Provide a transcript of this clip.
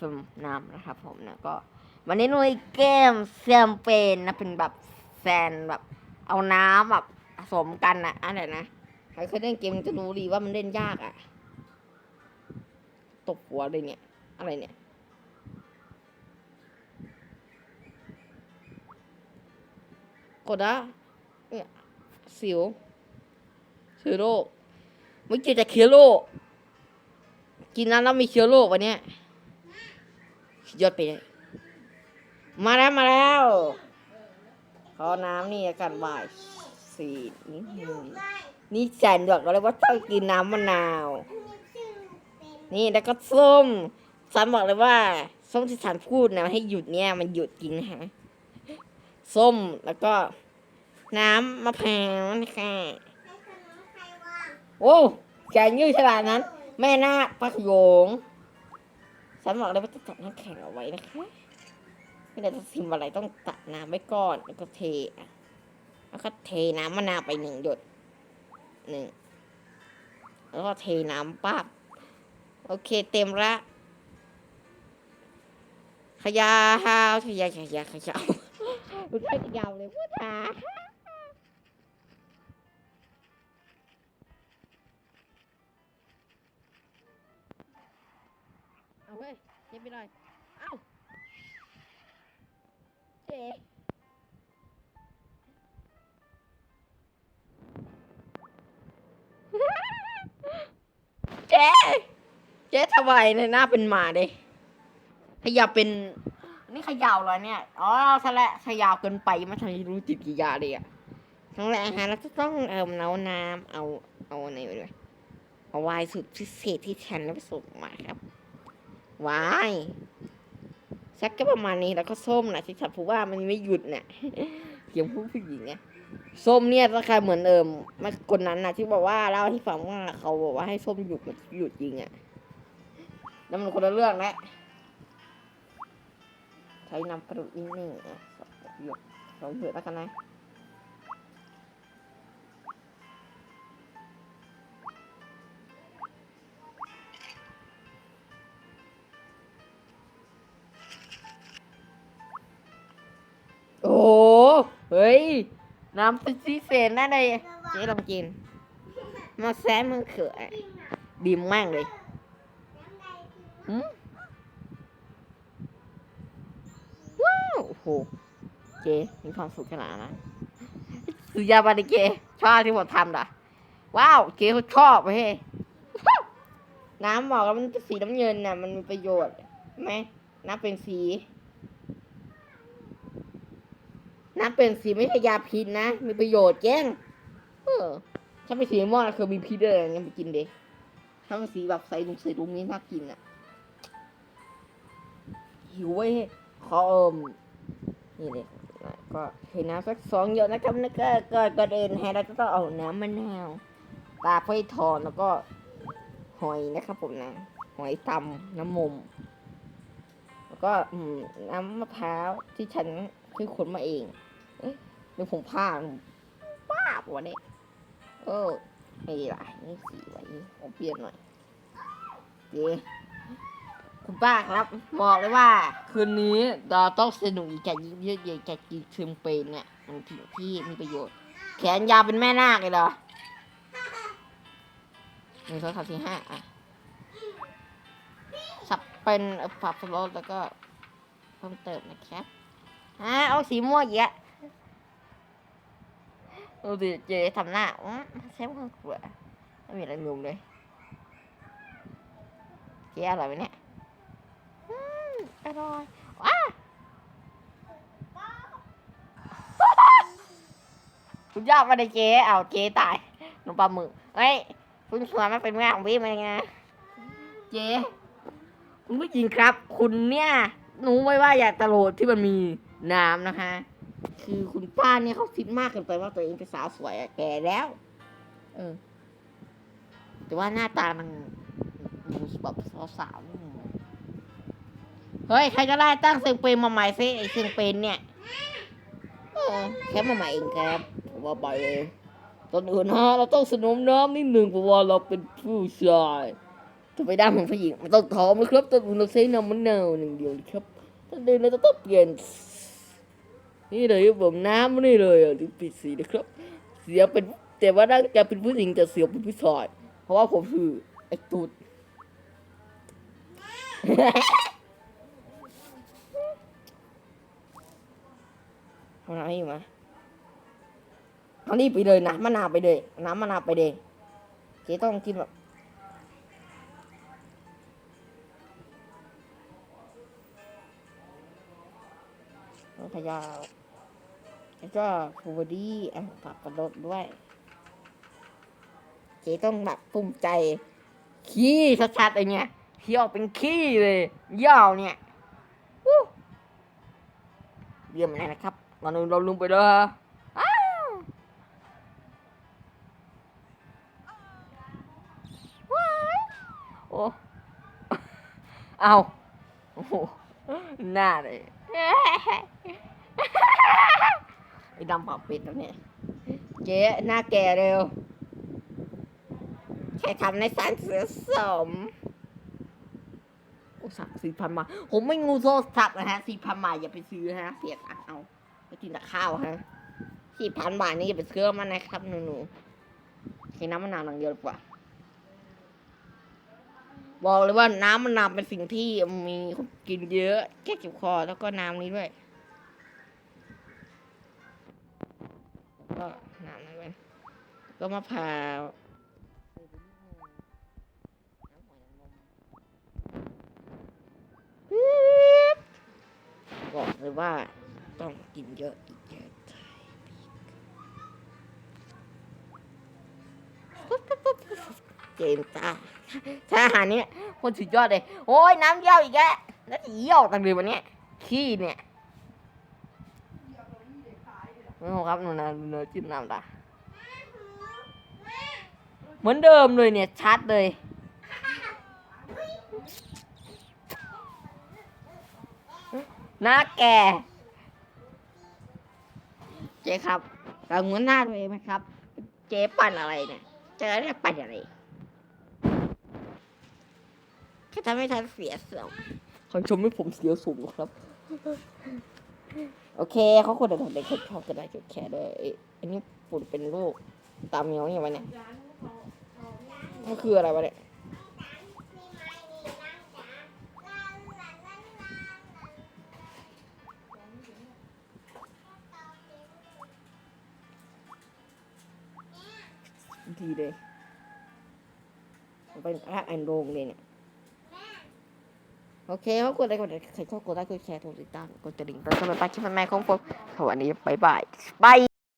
สมน้ำนะครับผมนะก็วันนี้นุ้ยเกมแซมเปญนะเป็นแบบแซนแบบ เอาน้ำแบบผสมกันอะอะไรนะใครเคยเล่นเกมจะรู้ดีว่ามันเล่นยากอะตกหัวเลยเนี่ย อะไรเนี่ยกดนะเนี่ยสิวเชื้อโรคไม่เกี่ยวกับเชื้อโรคกินน้ำแล้วมีเชื้อโรควันเนี้ย ยอดไปเลย มาแล้วมาแล้ว ขอน้ำนี่กันบ่ายสี่นี่นี่แสนดอกเลยว่าต้องกินน้ำมะนาว นี่แล้วก็ส้มฉันบอกเลยว่าส้มที่ฉันพูดนะให้หยุดเนี่ยมันหยุดจริงนะฮะส้มแล้วก็ น้ำมะพร้าวนะคะโอ้แกยืดขนาดนั้น แม่นาคพระโขยง ฉันบอกเลยว่าจะจัดน้ำแข็งเอาไว้นะคะไม่ได้จะซิมอะไรต้องตักน้ำไว้ก่อนแล้วก็เทแล้วก็เทน้ำมะนาวไปหนึ่งหยดหนึ่งแล้วก็เทน้ำปั๊บโอเคเต็มละขยาวขยาขยาขยาวรู้สึกยาวเลยพูดจาเอา เว้ยเย็บไปหน่อย เอ้า เจ๊เจ๊เจ๊ทำไมในหน้าเป็นหมาดิขยับเป็น นี่ขยาวเหรอเนี่ย อ๋อซะและขยาวเกินไปไม่ทันรู้จิตกิยาเลยอะทั้งแรกฮะเราจะต้องเอิมเอาน้ำเอาเอาอะไรไปด้วยเอาไวน์สุดพิเศษที่ฉันได้ไปส่งมาครับ ไวน์สักก็ประมาณนี้แล้วก็ส้มนะที่ฉันพูดว่ามันไม่หยุดเนี่ยเสียงผู้ผู้หญิงเนี่ยส้มเนี่ยราคาเหมือนเดิมมาคนนั้นนะที่บอกว่าเล่าที่ฟังว่าเขาบอกว่าให้ส้มหยุดมันหยุดจริงอะแล้วมันคนละเรื่องแล้วใช้นำกระดูกนิดนึงอะหยดสองหยดแล้วกันนะ เฮ้ย น้ำซีเซนนั่นเลยเจ๊ลองกินมาแซมมือเขือดีมากเลยหืมว้าวโอ้โหเจ๊มีความสุขขนาดนั้นสุดยอดไปเลยเจชอบที่ผมทำด่ะว้าวเจ๊เขาชอบเฮ้น้ำบอกแล้วมันสีน้ำเงินน่ะ มันมีประโยชน์ไหมน้ำเป็นสี น้ำเป็นสีไม่ใช่ยาพิษนะ มีประโยชน์แจ้งเออถ้าเป็นสีม่วงน่ะคือมีพิษเลยงั้นไปกินเด็ถ้าเป็นสีแบบใส่ลุงใส่ลุงนี่น่ากินอะหิวเว้ยขอเอิมนี่เลยก็เทน้ำสักสองหยดนะครับแล้วก็ก็ก็เดินให้เราจะต้องเอาน้ำมะนาวตาไฟทอนแล้วก็หอยนะครับผมนะ หอยตำน้ำมุม แล้วก็น้ำมะพร้าวที่ฉันคือขนมาเอง เอ๊ะหรือผมผ้าดป้าบวะเนี่ยเออนี่ละนี่สีไว้ผมเปลี่ยนหน่อยเย้คุณป้าครับบอกเลยว่า คืนนี้เราต้องสนุกอีกแกยิ่งเยอะใหญ่แกกินเชิงเป็นเนี่ยมันถึงที่มีประโยชน์ แขนยาวเป็นแม่นาคเลยเหรอหนึ่งสองสามสี่ห้าอะสับเป็นเอ่อปรับสโลดแล้วก็เพิ่มเติมนะครับฮะเอาสีม่วงอีกอะ ดูดิเจทำหน้าอืมเซฟข้างขวาไม่มีอะไรงงเลยเจ๊อร่อยไหมเนี่ยอืมอร่อยว้าคุณยอดมาได้เจ๊เอาเจ๊ตายหนูปลาหมึกเฮ้ยคุณสวยมาเป็นงานของพี่มาไงเจ๊คุณผู้หญิงครับ คุณเนี่ยหนูไม่ว่าอยากตะโลดที่มันมีน้ำนะคะ คือคุณป้าเนี่ยเขาคิดมากเกินไปว่าตัวเองเป็นสาวสวยอะแก่แล้ว เออ แต่ว่าหน้าตามันดูแบบสาวๆนิดนึงเฮ้ย ใครก็ได้ตั้งเสียงเพลงมาใหม่ซิไอเสียงเพลงเนี่ยแค่มาใหม่เองครับผมว่าไปเลยตอนอื่นฮะเราต้องสนมน้ำนิดหนึ่งเพราะว่าเราเป็นผู้ชายจะไปด้านของผู้หญิงมันต้องท้อมนะครับตองอุณใช้น้ำมะนาวหนึ่งเดียวนะครับถ้าเดินแล้วจะต้องเปลี่ยน นี่เลยผมน้ำนี่เลยอะที่ปิดสีนะครับ เสียเป็นแต่ว่าร่างกายเป็นผู้หญิงแต่เสียเป็นผู้ชายเพราะว่าผมคือไอ้ตูดเอาน้ำอีกมาเอานี่ไปเลยน้ำมะนาวไปเลย น้ำมะนาวไปเลยเจ๊ต้องกินแบบขยาว แล้วก็ฟูบอดี้อะผักกระโดดด้วย เจ๊ต้องแบบภูมิใจ ขี้ชัดๆไอเนี่ยขี้ออกเป็นขี้เลยยาวเนี่ยเยี่ยมเลยนะครับตอนนี้เราลงไปแล้วฮะอ้าวโอ้เอาโอ้หน้าเลย ดำปากเป็ดแล้วเนี่ยเจ๊หน้าแก่เร็วแค่ทำในสารเสือสมโอ้สักสี่พันมาผมไม่งูโซ่สับนะฮะสี่พันมาอย่าไปซื้อฮะเสียตังเอาไปกินแต่ข้าวฮะสี่พันบาทนี่อย่าไปซื้อมันนะครับหนูๆใช้น้ำมะนาวหนังเดียวดีกว่า บอกเลยว่าน้ำมะนาวเป็นสิ่งที่มีคนกินเยอะแก้เจ็บคอแล้วก็น้ำนี้ด้วย ก็น้ำนั้นด้ยก็มะพร้าวบอกเลยว่าต้องกินเยอะอีกเยอะเจนจ้าถ้าอาหารนี้คนสุดยอดเลย โอ้ยน้ำเยี่ยวอีกแล้วแล้วเยี่ยวตังเลยวันนี้ขี้เนี่ยไม่เอา ครับหนูนะหนูจิ้มน้ำตาเหมือนเดิมเลยเนี่ยชัดเลยหน้าแก่เจ๊ครับเราเหมือนหน้าตัวเองไหมครับ เจ๊ปั่นอะไรเนี่ยเจอเนี่ยปั่นอะไรแค่ทำให้ท่านเสียเสียงเขาชมให้ผมเสียสูงครับ โอเคเขาควรจะทำเป็นคนชอบกันได้จุดแค่ด้วยเอ้ยอันนี้ปุ่นเป็นลูกตามเหนียวอย่างไรเนี่ยมันคืออะไรวะเนี่ยดีเลยมันเป็นพระอันโรงเลยเนี่ย โอเคเขากดไลค์กดใครชอบกดไลค์กดแชร์กดติดตามกดกระดิ่งตอนสมัยปาชิมแม่ของผมสวัสดีบ๊ายบายบาย